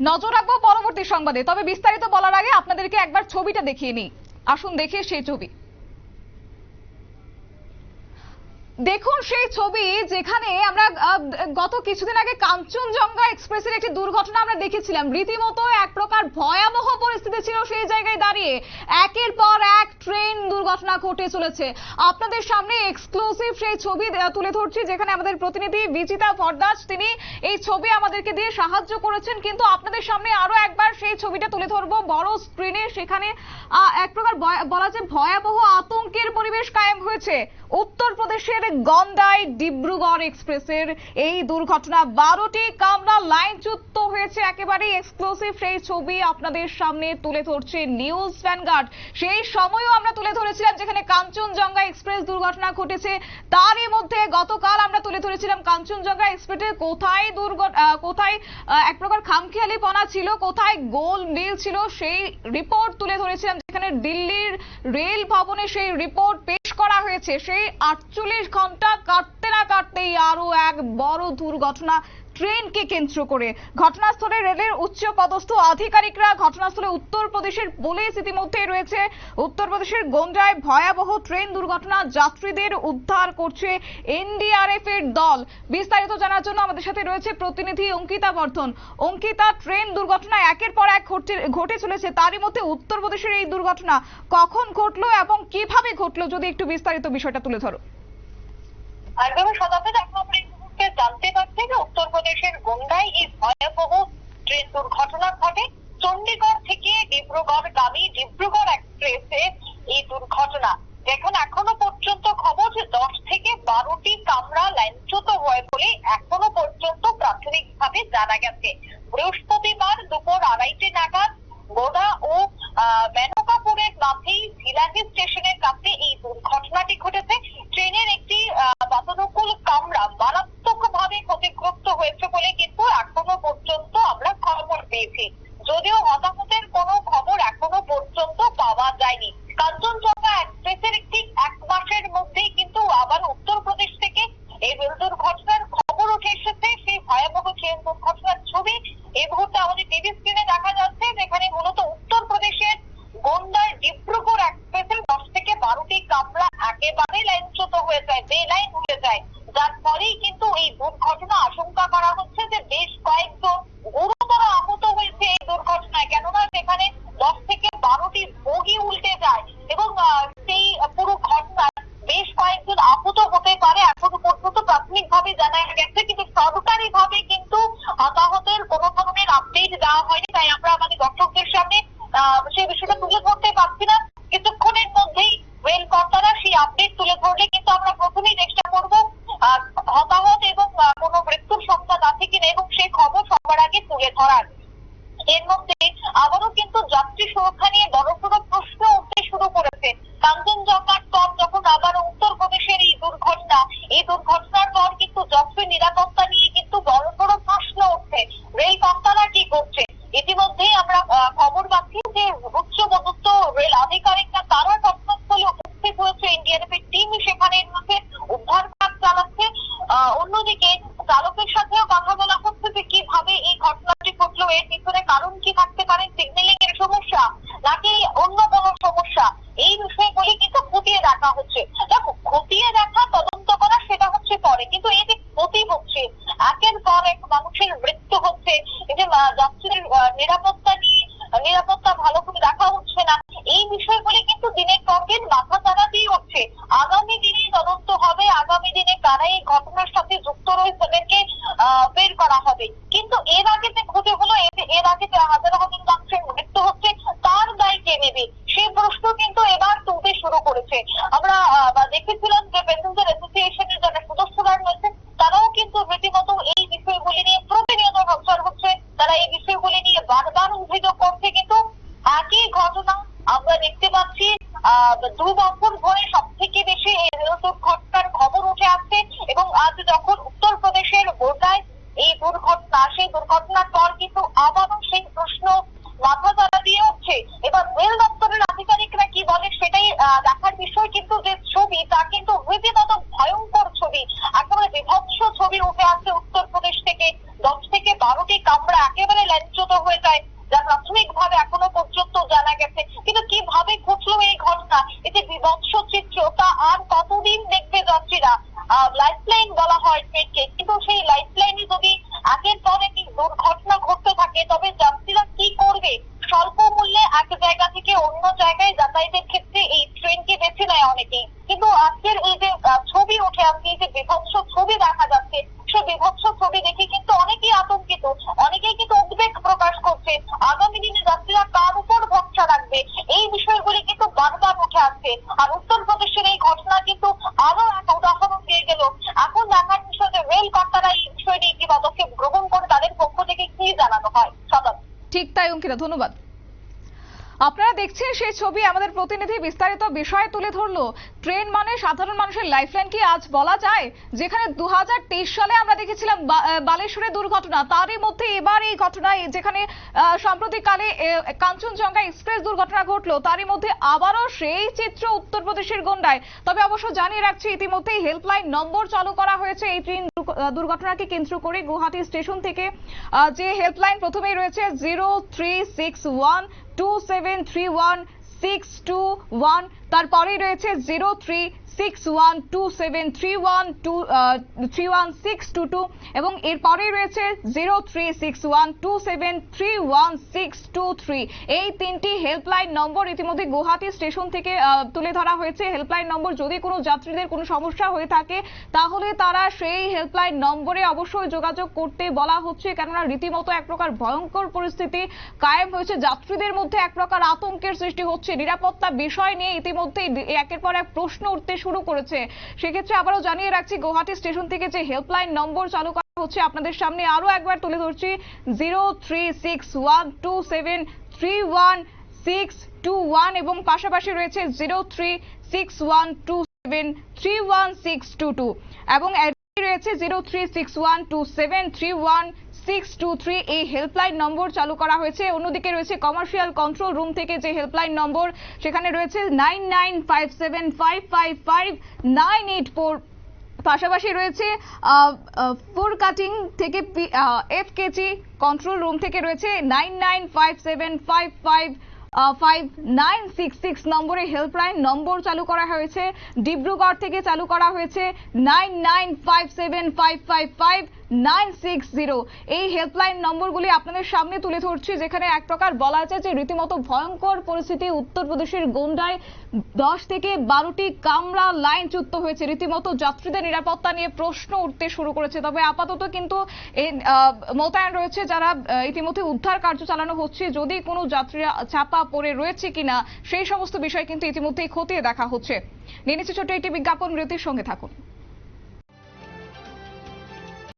নজর রাখব পরবর্তী সংবাদে। তবে বিস্তারিত বলার আগে আপনাদেরকে একবার ছবিটা দেখিয়ে নিই। আসুন দেখে সেই ছবি। দেখুন সেই ছবি যেখানে আমরা গত কিছুদিন আগে কাঞ্চনজঙ্ঘা এক্সপ্রেসের একটি দুর্ঘটনা আমরা দেখেছিলাম। রীতিমতো এক প্রকার ভয়াবহ পরিস্থিতি ছিল সেই জায়গায় দাঁড়িয়ে। একের পর এক ট্রেন দুর্ঘটনা ঘটে চলেছে। আপনাদের সামনে এক্সক্লুসিভ সেই ছবি তুলে ধরছি, যেখানে আমাদের প্রতিনিধি বিচিতা ভরদাস তিনি এই ছবি আমাদেরকে দিয়ে সাহায্য করেছেন। কিন্তু আপনাদের সামনে আরও একবার সেই ছবিটা তুলে ধরবো। বড় স্ক্রিনে সেখানে এক প্রকার বলা যায় ভয়াবহ আতঙ্কের পরিবেশ কায়েম হয়েছে। উত্তরপ্রদেশের গন্ডাই ডিব্রুগড় এক্সপ্রেসের। এই দুর্ঘটনা বারোটি কামরা লাইনচ্যুত হয়েছে। একেবারেই এক্সক্লুসিভ সেই ছবি আপনাদের সামনে তুলে ধরছে নিউজ ভ্যানগার্ড। সেই সময়ও আমরা তুলে ধরেছিলাম যেখানে কাঞ্চনজঙ্ঘা এক্সপ্রেস দুর্ঘটনা ঘটেছে। তারই মধ্যে গতকাল আমরা তুলে ধরেছিলাম কাঞ্চনজঙ্ঘা এক্সপ্রেসের কোথায় দুর্ঘটনা কোথায় এক প্রকার খামখেয়ালিপনা ছিল, কোথায় গোল মিল ছিল, সেই রিপোর্ট তুলে ধরেছিলাম যেখানে দিল্লির রেল ভবনে সেই রিপোর্ট করা হয়েছে। সেই আটচল্লিশ ঘণ্টা কাটতে না কাটতেই আরও এক বড় দুর্ঘটনা ট্রেনকে কেন্দ্র করে। ঘটনাস্থলে রেলের উচ্চ পদস্থ আধিকারিকরা ঘটনাস্থলে উত্তরপ্রদেশের পুলিশ ইতিমধ্যেই রয়েছে। উত্তরপ্রদেশের গোন্ডায় ভয়াবহ ট্রেন দুর্ঘটনা যাত্রীদের উদ্ধার করছে এনডিআরএফ এর দল। বিস্তারিত জানার জন্য আমাদের সাথে রয়েছে প্রতিনিধি অঙ্কিতা বর্ধন। অঙ্কিতা, ট্রেন দুর্ঘটনা একের পর এক ঘটে- চলেছে। তারই মধ্যে উত্তরপ্রদেশের এই দুর্ঘটনা কখন ঘটলো এবং কীভাবে ঘটলো, যদি একটু বিস্তারিত বিষয়টা তুলে ধরো। একদমই শতাব্দী এখন আমরা এই মুহূর্তে জানতে পারছি যে উত্তরপ্রদেশের গন্ডায় এই ভয়াবহ ট্রেন দুর্ঘটনা ঘটে। চণ্ডীগড় থেকে ডিব্রুগড় গামী ডিব্রুগড় এক্সপ্রেসে এই দুর্ঘটনা। এখন এখনও পর্যন্ত খবর যে দশ থেকে বারোটি কামরা লাইনচ্যুত হয় বলে এখনও পর্যন্ত প্রাথমিকভাবে জানা গেছে। বৃহস্পতিবার দুপুর আড়াইটে নাগাদ গোদা ও মেনকাপুরের মাঝেই ভিলাহি স্টেশনের কাছে এই দুর্ঘটনাটি ঘটেছে। ট্রেনের একটি বাতানুকূল কামরা ক্ষতিগ্রস্ত হয়েছে বলে কিন্তু এখনও পর্যন্ত আমরা খবর পেয়েছি। যদিও হতাহতের কোনো খবর এখনও পর্যন্ত পাওয়া যায়নি। কাঞ্চনজঙ্ঘা এক্সপ্রেসের একটি এক মাসের মধ্যেই কিন্তু আবার উত্তরপ্রদেশ থেকে এই রেল দুর্ঘটনার খবর উঠে এসেছে। সেই ভয়াবহ ট্রেন দুর্ঘটনার ছবি এই মুহূর্তে আমাদের টিভি স্ক্রিনে দেখা যাচ্ছে, যেখানে মূলত উত্তরপ্রদেশের গোন্ডার ডিব্রুগড় এক্সপ্রেসের দশ থেকে বারোটি কামরা একেবারে লাইনচ্যুত হয়ে যায় বে লাইন হয়ে যায়। যার ফলেই কিন্তু এই দুর্ঘটনা আশঙ্কা করা হচ্ছে যে বেশ কয়েকজন গুরুতর আহত হয়েছে এই দুর্ঘটনায় কেননা সেখানে দশ থেকে বারোটি বগি উল্টে যায় এবং আহ, সেই পুরো ঘটনায় বেশ কয়েকজন আহত হতে পারে এখনও পর্যন্ত প্রাথমিকভাবে জানা গেছে, কিন্তু সরকারি ভাবে কিন্তু হতাহতের কোনো ধরনের আপডেট দেওয়া হয়নি। তাই আমরা আমাদের দর্শকদের সামনে সেই বিষয়টা তুলে ধরতে পারছি না। কিছুক্ষণের মধ্যেই রেল কর্তারা সেই আপডেট তুলে ধরলে কিন্তু আমরা প্রথমেই চেষ্টা করব হতাহত এবং কোনো মৃত্যুর সংখ্যা আছে কিনা এবং সেই খবর সবার আগে তুলে ধরার এর মধ্যে আবারও কিন্তু যাত্রী সুরক্ষা নিয়ে বড় বড় প্রশ্ন উঠতে শুরু করেছে কাঞ্চনজঙ্ঘার পর যখন আবার উত্তরপ্রদেশের এই দুর্ঘটনা এই দুর্ঘটনার বিষয়গুলি কিন্তু খতিয়ে দেখা হচ্ছে। দেখো খতিয়ে দেখা তদন্ত করা সেটা হচ্ছে পরে। কিন্তু এই যে ক্ষতি হচ্ছে একের পর এক মানুষের মৃত্যু হচ্ছে এই যে আহ, যাত্রীদের নিরাপত্তা নিয়ে নিরাপত্তা ভালো করে দেখা হচ্ছে না এই বিষয়গুলি কিন্তু দিনের পর দিন মাথা চাড়াতেই হচ্ছে। আগামী দিনে তদন্ত হবে আগামী দিনে কারা এই ঘটনার সাথে যুক্ত রয়েছে তাদেরকে বের করা হবে। কিন্তু এর আগে যে ক্ষতি হলো এর- আগে হাজার হাজার মানুষের মৃত্যু হচ্ছে তার দায় কে নেবে সেই প্রশ্ন কিন্তু এবার তুলতে শুরু করেছে। আমরা দেখেছিলাম যে প্যাসেঞ্জার অ্যাসোসিয়েশনের যারা সদস্যরা রয়েছে, তারাও কিন্তু রীতিমতো এই বিষয়গুলি নিয়ে প্রতিনিয়ত সচ্ছল হচ্ছে। তারা এই বিষয়গুলি নিয়ে বারবার অভিযোগ করছে। কিন্তু একই ঘটনা আমরা দেখতে পাচ্ছি দু বছর ধরে সব থেকে বেশি এই রেল দুর্ঘটনার খবর উঠে আসছে এবং আজ যখন উত্তরপ্রদেশের গোটায় এই দুর্ঘটনা, সেই দুর্ঘটনার পর কিন্তু আবারও সেই প্রশ্ন মাথা চাড়া দিয়ে উঠছে। এবার রেল দপ্তরের আধিকারিকরা কি বলে সেটাই দেখার বিষয়। কিন্তু যে ছবি, তা কিন্তু রীতিমতো ভয়ঙ্কর ছবি। একেবারে বিভৎস ছবি উঠে আসছে উত্তরপ্রদেশ থেকে। দশ থেকে বারোটি কামরা একেবারে লাইনচ্যুত হয়ে যায়, যা প্রাথমিকভাবে এখনও পর্যন্ত জানা গেছে। কিন্তু কীভাবে ঘটলো এই ঘটনা যে বিভৎস চিত্র, তা আর কতদিন দেখবে যাত্রীরা লাইফ লাইন বলা হয় ট্রেনকে কিন্তু সেই লাইফ লাইনে যদি একের পর এক এই দুর্ঘটনা ঘটতে থাকে, তবে যাত্রীরা কি করবে? স্বল্প মূল্যে এক জায়গা থেকে অন্য জায়গায় যাতায়াতের ক্ষেত্রে এই ট্রেনকে বেছে নেয় অনেকেই। কিন্তু আজকের এই যে ছবি উঠে আজকে এই যে বিভৎস ছবি দেখা যাচ্ছে সে বিভৎস ছবি দেখে কিন্তু অনেকেই আতঙ্কিত, অনেকেই কিন্তু উদ্বেগ প্রকাশ করছে। আগামী দিনে যাত্রীরা কার উপর ভরসা রাখবে? এই বিষয়গুলি কিন্তু বারবার উঠে আসছে। ঠিক ধন্যবাদ। আপনারা দেখছেন সেই ছবি, আমাদের প্রতিনিধি বিস্তারিত বিষয় তুলে ধরলো। ট্রেন মানে সাধারণ মানুষের লাইফলাইন কি আজ বলা যায়? যেখানে দু সালে আমরা দেখেছিলাম বালেশ্বরের দুর্ঘটনা, তারই মধ্যে এবার এই ঘটনায় যেখানে সাম্প্রতিককালে কাঞ্চনজঙ্ঘা এক্সপ্রেস দুর্ঘটনা ঘটলো, তারই মধ্যে আবারও সেই চিত্র উত্তরপ্রদেশের গন্ডায়। তবে অবশ্য জানিয়ে রাখছি, ইতিমধ্যেই হেল্পলাইন নম্বর চালু করা হয়েছে এই ট্রেন দুর্ঘটনাকে কেন্দ্র করে গুয়াহাটি স্টেশন থেকে যে হেল্পলাইন প্রথমেই রয়েছে zero three six one two seven three one six two one তারপরেই রয়েছে zero three six one two seven three one two three one six two two এবং এরপরেই রয়েছে zero three six one two seven three one six two three এই তিনটি helpline number ইতিমধ্যে Guwahati station থেকে তুলে ধরা হয়েছে। হেল্পলাইন নম্বর যদি কোনো যাত্রীদের কোনো সমস্যা হয়ে থাকে, তাহলে তারা সেই হেল্পলাইন নম্বরে অবশ্যই যোগাযোগ করতে বলা হচ্ছে। কেননা রীতিমতো এক প্রকার ভয়ঙ্কর পরিস্থিতি, কায়েম হয়েছে। যাত্রীদের মধ্যে এক প্রকার আতঙ্কের সৃষ্টি হচ্ছে। নিরাপত্তা বিষয় নিয়ে ইতিমধ্যেই একের পর এক প্রশ্ন উঠতে করেছে। সেক্ষেত্রে আবারও জানিয়ে রাখছি, গুয়াহাটি স্টেশন থেকে যে হেল্পলাইন নম্বর চালু করা হচ্ছে আপনাদের সামনে আরও একবার তুলে ধরছি, জিরো এবং পাশাপাশি রয়েছে জিরো এবং রয়েছে zero three six one two seven three one six two three এই হেল্পলাইন নম্বর চালু করা হয়েছে। অন্যদিকে রয়েছে কমার্শিয়াল কন্ট্রোল রুম থেকে যে হেল্পলাইন নম্বর, সেখানে রয়েছে nine nine five seven five five five nine eight four পাশাপাশি রয়েছে ফোর কাটিং থেকে এফ কেজি কন্ট্রোল রুম থেকে রয়েছে nine nine five seven five five five nine six six নম্বরে হেল্পলাইন নম্বর চালু করা হয়েছে। ডিব্রুগড় থেকে চালু করা হয়েছে nine nine five seven five five five nine six zero. এই হেল্পলাইন নম্বরগুলি আপনাদের সামনে তুলে ধরছি, যেখানে এক প্রকার বলা আছে যে রীতিমতো ভয়ঙ্কর পরিস্থিতি উত্তরপ্রদেশের গোন্ডায় দশ থেকে বারোটি কামরা লাইন যুক্ত হয়েছে। রীতিমতো যাত্রীদের নিরাপত্তা নিয়ে প্রশ্ন উঠতে শুরু করেছে। তবে আপাতত কিন্তু মোতায়েন রয়েছে যারা ইতিমধ্যে উদ্ধার কার্য চালানো হচ্ছে। যদি কোনো যাত্রীরা চাপা পড়ে রয়েছে কিনা, সেই সমস্ত বিষয় কিন্তু ইতিমধ্যেই খতিয়ে দেখা হচ্ছে। নিয়ে নিচ্ছে ছোট্ট একটি বিজ্ঞাপন বিরতির সঙ্গে থাকুন।